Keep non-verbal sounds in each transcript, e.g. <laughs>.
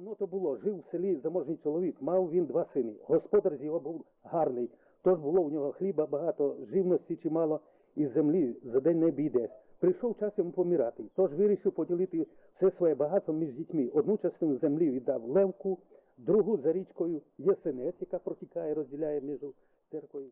Давно то було, жив в селі заможний чоловік, мав він два сини. Господар з його був гарний. Тож було в нього хліба багато, живності чимало, і землі за день не обійдеш. Прийшов час йому помирати. Тож вирішив поділити все своє багатство між дітьми. Одну частину землі віддав Левку, другу за річкою Єсенець, яка протікає, розділяє між церквою.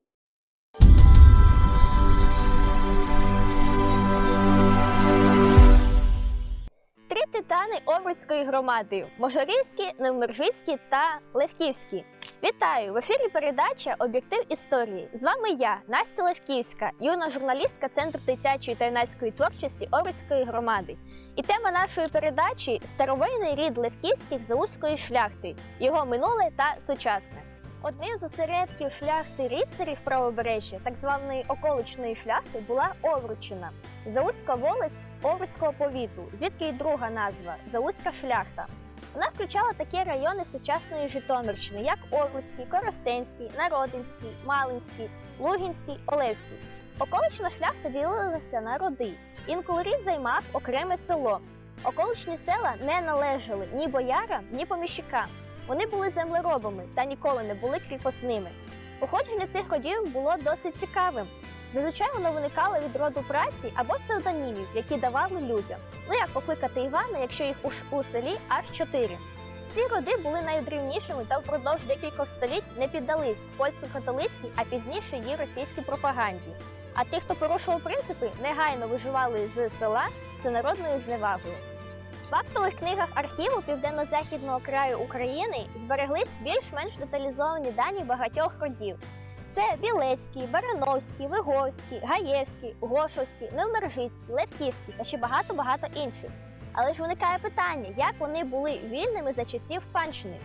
Три титани Овруцької громади Можорівські, Невмержицькі та Левківські. Вітаю! В ефірі передача Об'єктив історії. З вами я, Настя Левківська, юна журналістка Центру дитячої та юнацької творчості Овруцької громади. І тема нашої передачі старовинний рід Левківських заузької шляхти, його минуле та сучасне. Одним з осередків шляхти рицарів правобережжя, так званої околичної шляхти, була Овручина. Заузька волець Овруцького повіту, звідки й друга назва Заузька шляхта. Вона включала такі райони сучасної Житомирщини, як Овруцький, Коростенський, Народинський, Малинський, Лугінський, Олевський. Околична шляхта ділилася на роди. Інколи рід займав окреме село. Околичні села не належали ні боярам, ні поміщикам. Вони були землеробами та ніколи не були кріпосними. Походження цих родів було досить цікавим. Зазвичай воно виникало від роду праці або псевдонімів, які давали людям. Ну як покликати Івана, якщо їх у, селі аж чотири. Ці роди були найдрівнішими та впродовж декількох століть не піддались польсько-католицькій, а пізніше її російській пропаганді. А ті, хто порушував принципи, негайно виживали з села всенародною зневагою. В актових книгах архіву південно-західного краю України збереглись більш-менш деталізовані дані багатьох родів. Це Білецький, Барановський, Виговський, Гаєвський, Гошовський, Невмержицький, Левківський та ще багато-багато інших. Але ж виникає питання, як вони були вільними за часів панщини?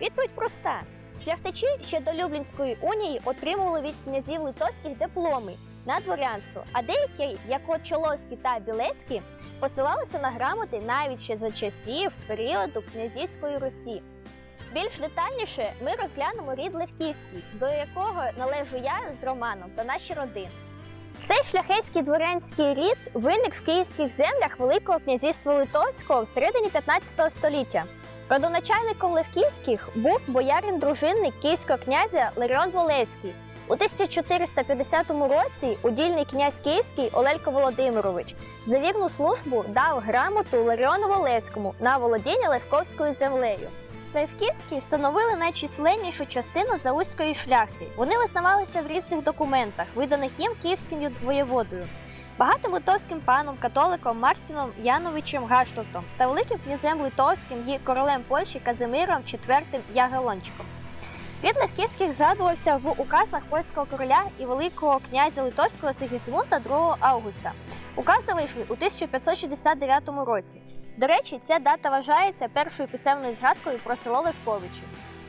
Відповідь проста: шляхтичі ще до Люблінської унії отримували від князів литовських дипломи на дворянство, а деякі, як от Чоловський та Білецький, посилалися на грамоти навіть ще за часів періоду князівської Русі. Більш детальніше ми розглянемо рід Левківський, до якого належу я з Романом та наші родини. Цей шляхетський дворянський рід виник в київських землях Великого князівства Литовського в середині 15 століття. Родоначальником Левківських був боярин-дружинник київського князя Ларіон Волевський. У 1450 році удільний князь Київський Олелько Володимирович за вірну службу дав грамоту Ларіону Волевському на володіння Левковською землею. Левківські становили найчисленнішу частину заузької шляхти. Вони визнавалися в різних документах, виданих їм київським воєводою, багатим литовським паном, католиком Мартіном Яновичем Гаштовтом та великим князем литовським і королем Польщі Казимиром IV Ягелончиком. Рід Левківських згадувався в указах польського короля і великого князя Литовського Сигізмунда 2 августа. Укази вийшли у 1569 році. До речі, ця дата вважається першою писемною згадкою про село Левковичі.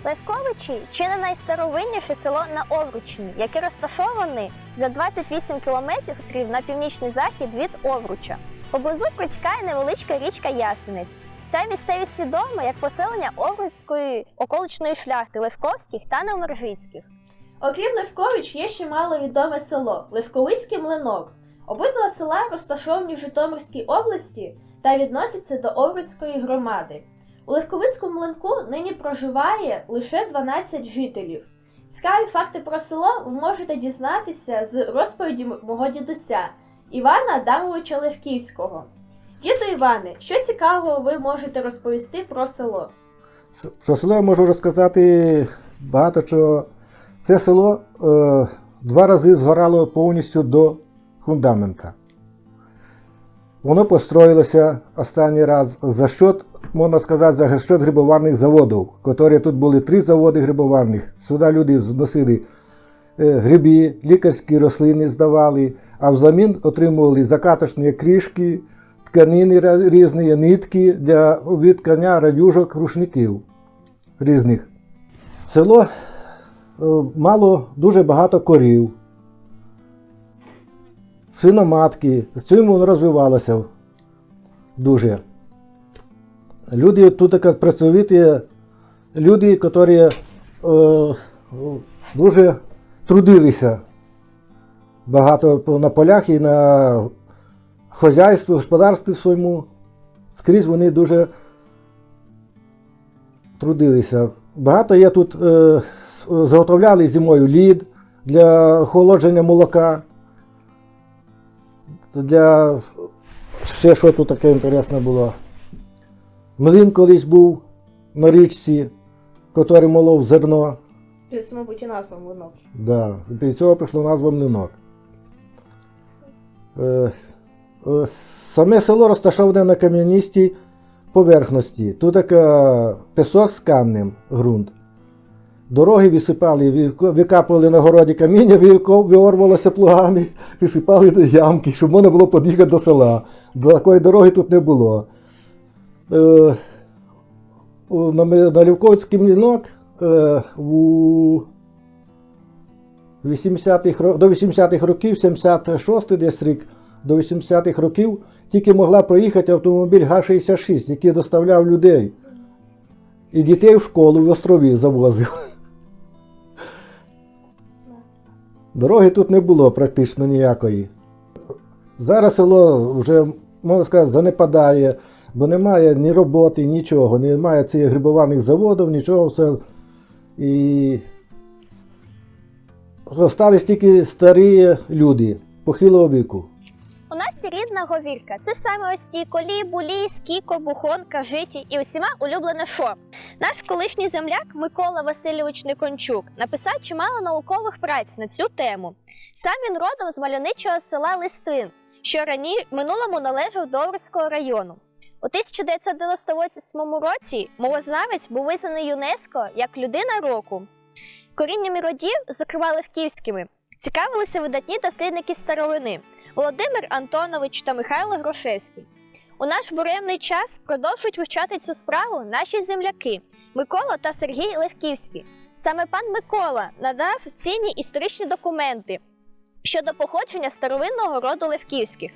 Левковичі чи не найстаровинніше село на Овручині, яке розташоване за 28 кілометрів на північний захід від Овруча. Поблизу протікає невеличка річка Ясенець. Ця місцевість відома як поселення Овруцької околичної шляхти Левковських та Невмержицьких. Окрім Левкович, є ще маловідоме село Левковицький млинок. Обидва села розташовані в Житомирській області та відносяться до Овруцької громади. У Левковицькому млинку нині проживає лише 12 жителів. Цікаві факти про село ви можете дізнатися з розповіді мого дідуся Івана Адамовича Левківського. Діду Іване, що цікавого ви можете розповісти про село? Про село я можу розказати багато чого. Це село е, два рази згорало повністю до фундамента. Воно построїлося останній раз за счет, можна сказати, за счет грибоварних заводів, які тут були три заводи грибоварних. Сюди люди зносили е, гриби, лікарські рослини здавали, а взамін отримували закаточні кришки, тканини різні, нитки для відкання радюжок рушників різних. Село е, мало дуже багато корів, свиноматки. З цим воно розвивалося дуже. Люди тут працьовиті, люди, які е, дуже трудилися багато на полях і на хазяйстві, господарстві своєму. Скрізь вони дуже трудилися. Багато є тут е, заготовляли зимою лід для охолодження молока. Для ще що тут таке інтересне було. Млин колись був на річці, який молов зерно. Це, мабуть, і назва млинок. Да. І Від цього прийшла назва млинок. Е, е, саме село розташоване на кам'яністій поверхності. Тут така пісок з камнем ґрунт. Дороги висипали, викапували на городі каміння, виорвалося плугами, <laughs> висипали до ямки, щоб можна було під'їхати до села. До такої дороги тут не було. Е, на, Лівковський млінок е, у 80-х, до 80-х років, 76-й десь рік, до 80-х років тільки могла проїхати автомобіль Г-66, який доставляв людей. І дітей в школу в острові завозив. Дороги тут не було практично ніякої. Зараз село вже, можна сказати, занепадає, бо немає ні роботи, нічого, немає цих грибоварних заводів, нічого. Все. І Остались тільки старі люди похилого віку. Рідна говірка. Це саме ось ті колі, булі, скіко, бухонка, житі і усіма улюблене шо. Наш колишній земляк Микола Васильович Никончук написав чимало наукових праць на цю тему. Сам він родом з мальовничого села Листин, що рані минулому належав до Овруцького району. У 1998 році мовознавець був визнаний ЮНЕСКО як людина року. Коріннями родів, зокрема левківськими, цікавилися видатні дослідники старовини. Володимир Антонович та Михайло Грошевський. У наш буремний час продовжують вивчати цю справу наші земляки Микола та Сергій Левківський. Саме пан Микола надав цінні історичні документи щодо походження старовинного роду Левківських.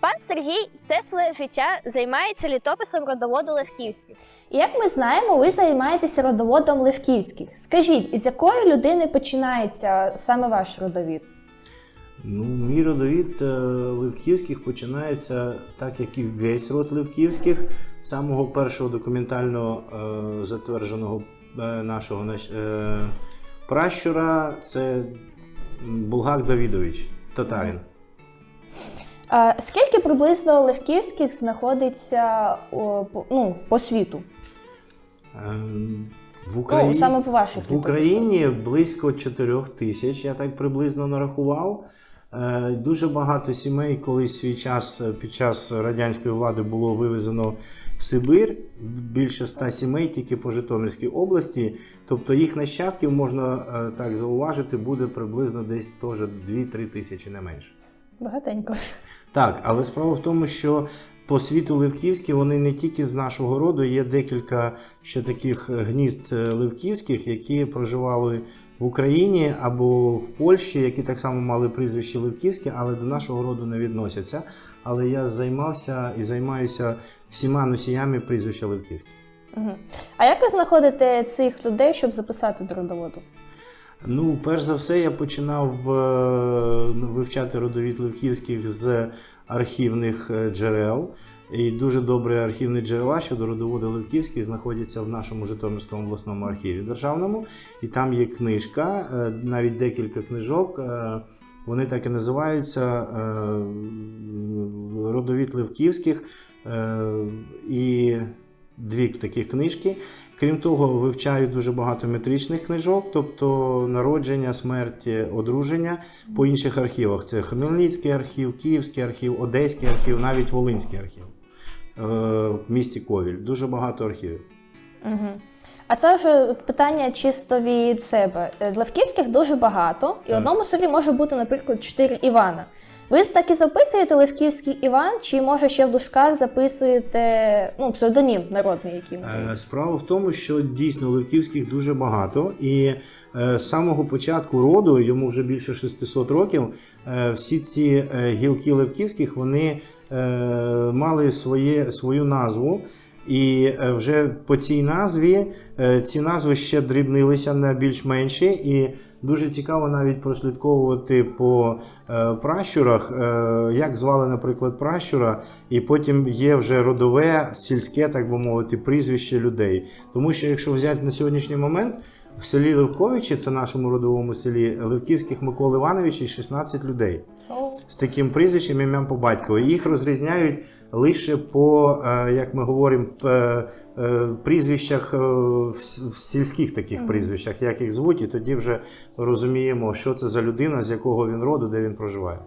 Пан Сергій все своє життя займається літописом родоводу Левківських. Як ми знаємо, ви займаєтеся родоводом Левківських. Скажіть, з якої людини починається саме ваш родовід? Ну, мій родовід е, Левківських починається так, як і весь род Левківських, з самого першого документально е, затвердженого е, нашого наш- е, пращура це Булгак Давідович, татарин. А скільки приблизно левківських знаходиться ну, по світу? Е, В Україні, Ну, саме по ваших в. Україні близько 4 тисяч, я так приблизно нарахував. Е, Дуже багато сімей, колись свій час е, під час радянської влади було вивезено в Сибир. Більше 100 сімей тільки по Житомирській області. Тобто їх нащадків можна е, так зауважити, буде приблизно десь теж 2-3 тисячі, не менше. Багатенько. Так, але справа в тому, що по світу Левківські вони не тільки з нашого роду, є декілька ще таких гнізд е, левківських, які проживали в Україні або в Польщі, які так само мали прізвище Левківське, але до нашого роду не відносяться. Але я займався і займаюся всіма носіями прізвища Левківське. Угу. А як ви знаходите цих людей, щоб записати до родоводу? Ну, перш за все, я починав е, вивчати родовід Левківських з архівних е, джерел. І дуже добре архівні джерела щодо родоводу Левківських знаходяться в нашому Житомирському обласному архіві державному. І там є книжка, е, навіть декілька книжок. Вони так і називаються Родовід Левківських. І дві таких книжки. Крім того, вивчаю дуже багато метричних книжок, тобто народження, смерть, одруження по інших архівах. Це Хмельницький архів, Київський архів, Одеський архів, навіть Волинський архів е, в місті Ковіль. Дуже багато архівів. Угу. А це вже питання чисто від себе. Е, Левківських дуже багато, і в одному селі може бути, наприклад, 4 Івана. Ви так і записуєте Левківський Іван, чи може ще в дужках записуєте ну, псевдонім народний, який Е, Справа в тому, що дійсно Левківських дуже багато, і е, з самого початку роду, йому вже більше 600 років, е, всі ці е, гілки Левківських вони е, мали своє, свою назву. І вже по цій назві ці назви ще дрібнилися на більш менші, і Дуже цікаво навіть прослідковувати по е, пращурах, е, як звали, наприклад, пращура, і потім є вже родове, сільське, так би мовити, прізвище людей. Тому що якщо взяти на сьогоднішній момент, в селі Левковичі, це нашому родовому селі, Левківських Миколи Івановичі 16 людей з таким прізвищем ім'ям по батькові. Їх розрізняють лише по, е, як ми говоримо, е, прізвищах е, в сільських таких прізвищах, як їх звуть, і тоді вже розуміємо, що це за людина, з якого він роду, де він проживає.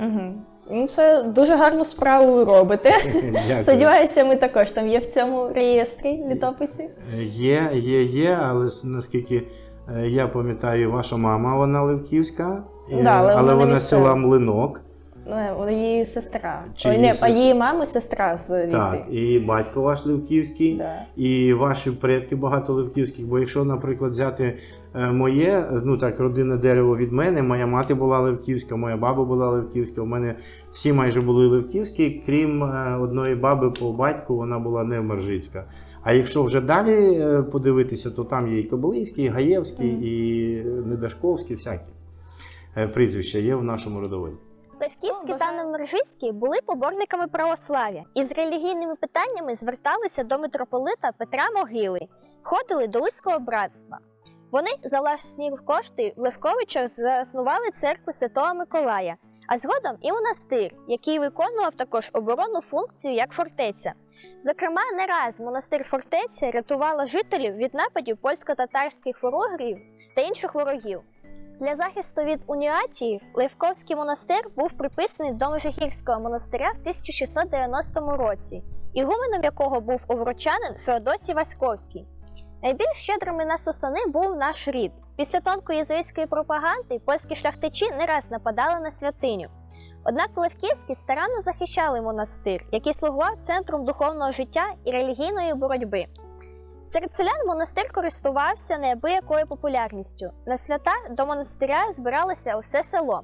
Угу. Ну, це дуже гарну справу ви робите. <laughs> Дякую. Сподіваюся, ми також там є в цьому реєстрі літописі. Є, є, є, але наскільки я пам'ятаю, ваша мама, вона Левківська, Да, але але вона вона з села Млинок. Ну, вона її сестра. Чи Ой, її не, а її мами сестра з Літи. Так, і батько ваш Левківський. Да. і ваші предки багато левківських. Бо якщо, наприклад, взяти е, моє, е, ну так, родинне дерево від мене, моя мати була левківська, моя баба була левківська. У мене всі майже були левківські, крім е, одної баби по батьку, вона була не мержицька. А якщо вже далі е, подивитися, то там є і Кобилинський, і Гаєвський, і Недашковський, всякі е, прізвища є в нашому родоводі. Левківські та бажаю. Невмержицькі були поборниками православ'я і з релігійними питаннями зверталися до митрополита Петра Могили, входили до Луцького братства. Вони за власні кошти в Левковичах заснували церкву Святого Миколая, а згодом і монастир, який виконував також оборонну функцію як фортеця. Зокрема, не раз монастир фортеця рятувала жителів від нападів польсько-татарських ворогів та інших ворогів. Для захисту від уніатіїв Левковський монастир був приписаний до Межигірського монастиря в 1690 році, ігуменом якого був овручанин Феодосій Васьковський. Найбільш щедрими на сосани був наш рід. Після тонкоєзуїтської пропаганди польські шляхтичі не раз нападали на святиню. Однак Левківські старанно захищали монастир, який слугував центром духовного життя і релігійної боротьби. Серед селян монастир користувався неабиякою популярністю. На свята до монастиря збиралося усе село.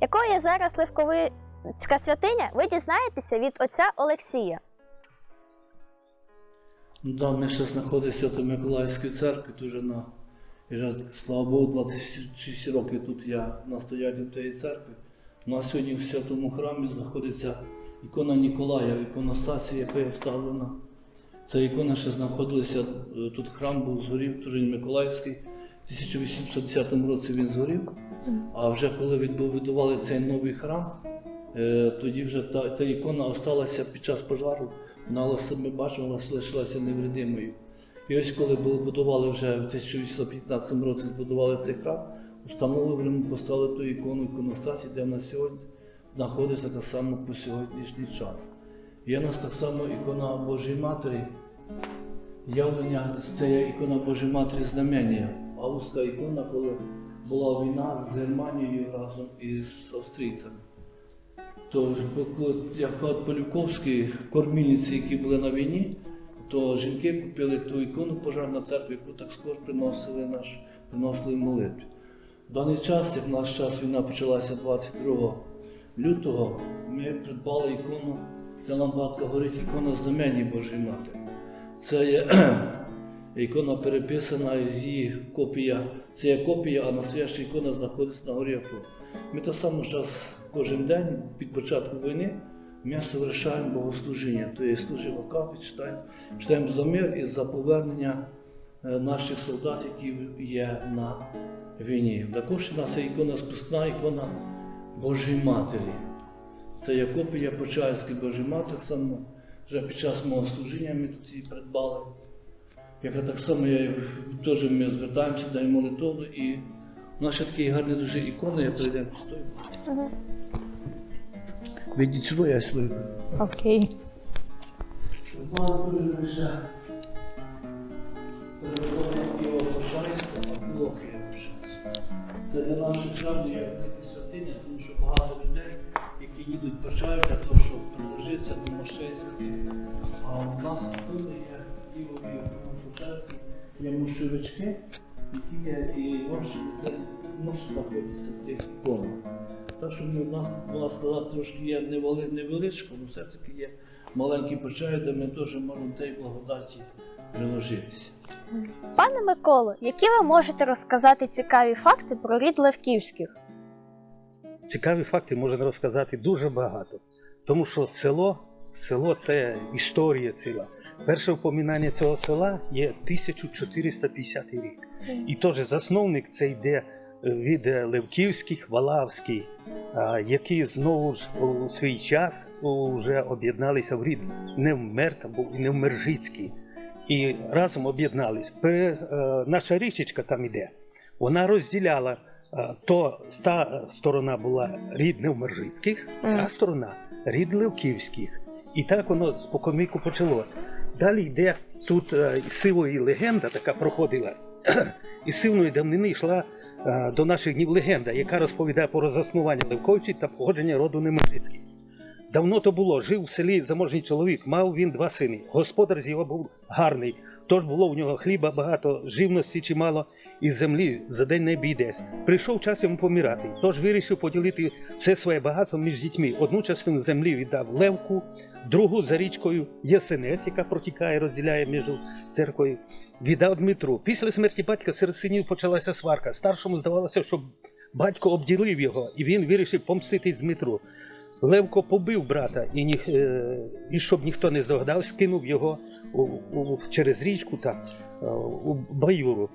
Якою є зараз Левковицька святиня, ви дізнаєтеся від отця Олексія. Ну да, ми ще знаходимося в Свято-Миколаївській церкві, дуже на і вже, слава Богу, 26 років тут я настоятель тієї церкви. У нас сьогодні в святому храмі знаходиться ікона Ніколая, іконостасія, яка є вставлена. Ця ікона ще знаходилася, е, тут храм був згорів, Турин Миколаївський. В 1810 році він згорів. А вже коли відбудували цей новий храм, е, тоді вже та, та ікона осталася під час пожару. Вона ми бачимо, вона лишилася невредимою. І ось коли будували вже в 1815 році збудували цей храм, встановили поставили ту ікону іконостасі, де вона сьогодні знаходиться так само по сьогоднішній час. Є у нас так само ікона Божої Матері, явлення це ікона Божої Матері знамення. Августська ікона, коли була війна з Германією разом із австрійцями. То як Полюковські кормільниці, які були на війні, то жінки купили ту ікону пожарна церква, яку так скоро приносили наш, приносили молитві. В даний час, як наш час війна почалася 22 лютого, ми придбали ікону, нам багато говорить ікона знамені Божої Матері. Це є <clears throat> ікона переписана, її копія. Це є копія, а настояща ікона знаходиться на горі Афон. Ми так само зараз кожен день від початку війни ми совершаємо богослужіння, то є служимо капі, читаємо, читаємо за мир і за повернення е, наших солдат, які є на війні. Також у нас є ікона спусна, ікона Божої Матері. Це є копія Почаївської Матері, так само вже під час мого служіння ми тут її придбали. Яка так само я, теж ми звертаємося, даємо молитву і у нас ще такі гарні дуже ікони, я перейдемо стою. Ви йдіть сюди, я сюди. Окей. Це для наших храмів є велика святиня, тому що багато які їдуть в Почаїв для того, щоб приложитися до мощей. А у нас тут є Києві Почаївські, є мощовички, які є і знаходяться в тих іконах. Так що у нас, можна сказати, трошки є невели- невеличко, але все-таки є маленький почай, де ми теж можемо тієї благодаті приложитися. Пане Миколо, які ви можете розказати цікаві факти про рід Левківських? Цікаві факти можна розказати дуже багато. Тому що село, село це історія ціла. Перше упоминання цього села є 1450 рік. І теж засновник це йде від е, Левківських, Валавських, а, які знову ж у свій час вже об'єдналися в рід Невмер, був і Невмержицький. І разом об'єднались. Е, Наша річечка там іде. Вона розділяла то та сторона була рід Невмержицьких, ця сторона рід Левківських. І так воно споконвіку почалося. Далі йде тут е, сила легенда, така проходила. Із сильної давнини йшла е, до наших днів легенда, яка розповідає про заснування Левковичів та походження роду Немержицьких. Давно то було, жив в селі заможний чоловік, мав він два сини. Господар з його був гарний, тож було у нього хліба багато, живності чимало, і з землі за день не обійдесь. Прийшов час йому помирати, тож вирішив поділити все своє багатство між дітьми. Одну частину землі віддав Левку, другу за річкою Єсенець, яка протікає, розділяє між церквою, віддав Дмитру. Після смерті батька серед синів почалася сварка. Старшому здавалося, що батько обділив його, і він вирішив помститись Дмитру. Левко побив брата, і, ні, е, і щоб ніхто не здогадав, скинув його у, у, через річку там, е, у Баюру.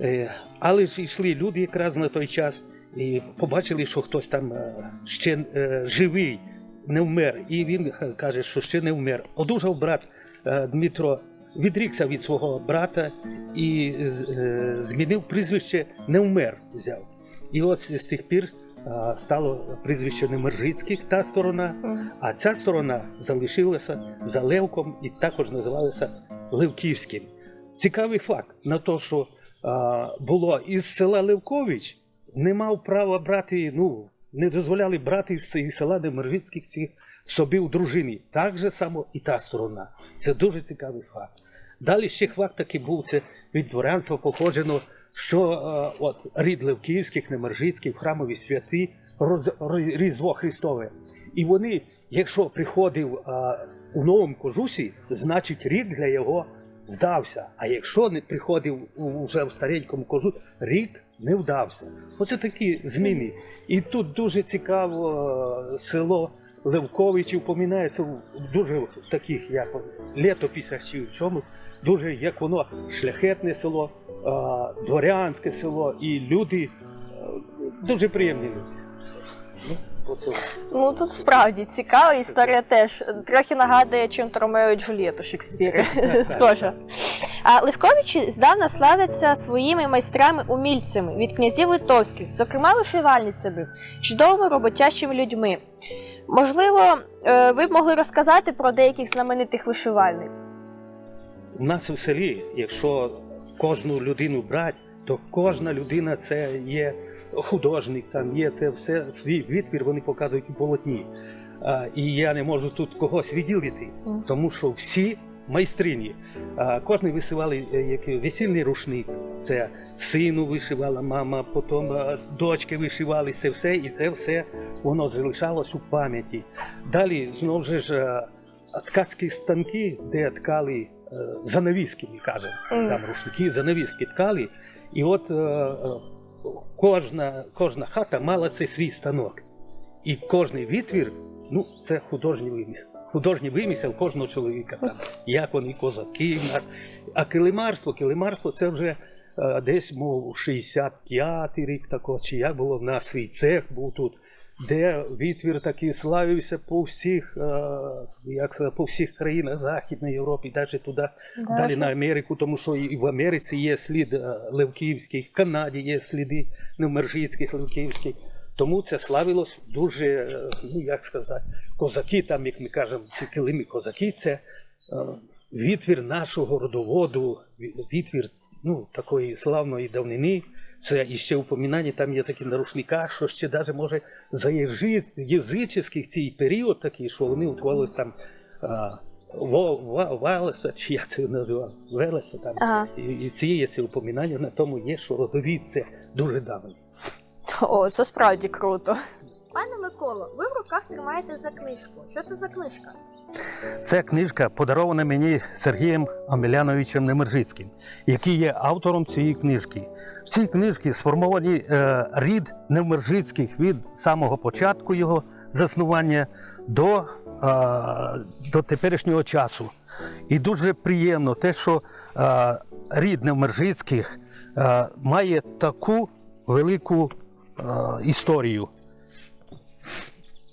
Е, але ж йшли люди якраз на той час і побачили, що хтось там е, ще е, живий, не вмер. І він каже, що ще не вмер. Одужав брат Дмитро, відрікся від свого брата і змінив прізвище не вмер взяв. І от з тих пір стало прізвище Немержицьких та сторона, а ця сторона залишилася за Левком і також називалася Левківським. Цікавий факт на те, що було із села Левкович, не мав права брати, ну, не дозволяли брати з села Немержицьких ці собі у дружині. Так же само і та сторона. Це дуже цікавий факт. Далі ще факт такий був це від дворянства походжено, що е, от рід Левківських, Немержицьких, храмові святи, роз, ро- Різдво Христове. І вони, якщо приходив а, у новому кожусі, значить рік для його вдався. А якщо не приходив у- вже в старенькому кожу, рік не вдався. Оце такі зміни. І тут дуже цікаво е, село Левковичів помінається в дуже таких як літописах чи в чому. Дуже як воно шляхетне село, е, дворянське село, і люди е, дуже приємні люди. Ну. Тут справді цікава історія теж. Трохи нагадує, чим Ромео і Джульєту Шекспіра. <laughs> Схожа. А Левковичі здавна славляться своїми майстрами-умільцями від князів литовських, зокрема вишивальницями, чудовими роботящими людьми. Можливо, е, ви б могли розказати про деяких знаменитих вишивальниць. У нас у селі, якщо кожну людину брати, то кожна людина це є художник, там є те все свій відпір, вони показують у полотні. А, і я не можу тут когось відділити, тому що всі майстрині. А, кожен висивали е, як весільний рушник. Це сину вишивала мама, потім дочки вишивали це все, і це все воно залишалось у пам'яті. Далі знову ж е, ткацькі станки, де ткали е, занавіски, ми кажемо. Там рушники, занавіски ткали. І от е, кожна, кожна хата мала цей свій станок. І кожний витвір ну, це художній вимісел. Художній вимісел кожного чоловіка. Там, як вони козаки в нас. А килимарство, килимарство це вже е, десь, мов, 65-й рік такого, чи як було в нас свій цех був тут, де відтвір такий славився по всіх, е, як сказати, по всіх країнах Західної Європи, навіть туди далі на Америку, тому що і в Америці є слід е, Левківський, в Канаді є сліди Невмержицьких, Левківських. Тому це славилось дуже, е, ну як сказати, козаки, там, як ми кажемо, ці килими козаки, це відтвір нашого родоводу, ві- відтвір ну, такої славної давнини. Це іще упоминання, там є такі на рушниках, що ще навіть може за язичних цей період такий, що вони утворились там Валеса, чи як це називав, Велеса там. Ага. І, і ці є ці упоминання на тому є, що родовід це дуже давно. О, це справді круто. Пане Миколо, ви в руках тримаєте за книжку. Що це за книжка? Це книжка подарована мені Сергієм Амеляновичем Немержицьким, який є автором цієї книжки. В цій книжці сформований е, рід Немержицьких від самого початку його заснування до, е, до теперішнього часу. І дуже приємно те, що е, рід Невмержицьких має таку велику історію.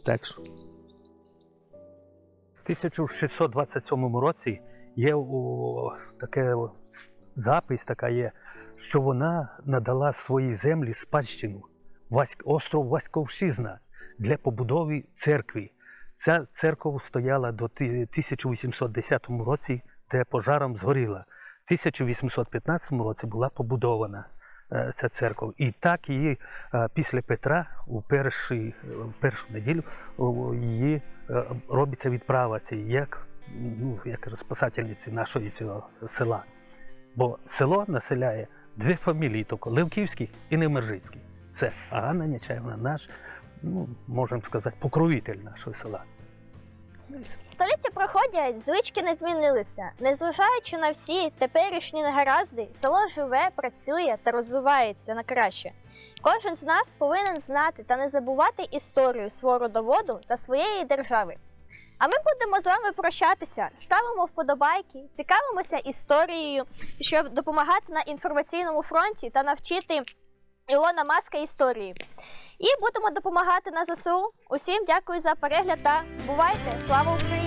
Так що. В 1627 році є у, таке запис, така є, що вона надала свої землі спадщину остров Васьковщизна для побудови церкви. Ця церква стояла до 1810 році, де пожаром згоріла. В 1815 році була побудована ця церква. І так її е, після Петра у перший, в першу неділю її е, робиться відправа цій як, ну, як спасательниці нашої цього села. Бо село населяє дві фамілії, тільки Левківський і Немержицький. Це Ганна Нечаєвна, наш, ну, можемо сказати, покровитель нашого села. Століття проходять, звички не змінилися. Незважаючи на всі теперішні негаразди, село живе, працює та розвивається на краще. Кожен з нас повинен знати та не забувати історію свого родоводу та своєї держави. А ми будемо з вами прощатися, ставимо вподобайки, цікавимося історією, щоб допомагати на інформаційному фронті та навчити Ілона Маска історії. І будемо допомагати на ЗСУ. Усім дякую за перегляд та бувайте! Слава Україні!